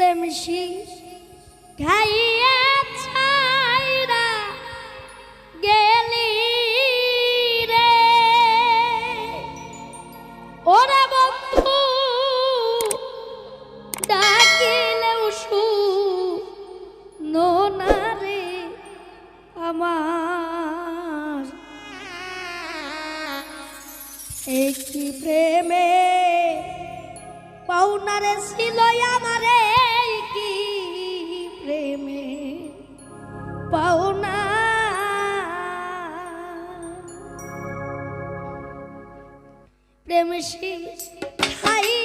বেশি খাইয়া ছাইরা গেলি রে। ওরে বন্ধু, ডাকিলেও শু না রে আমার। একটি প্রেমে পাউনারে ছিল hoje. Aí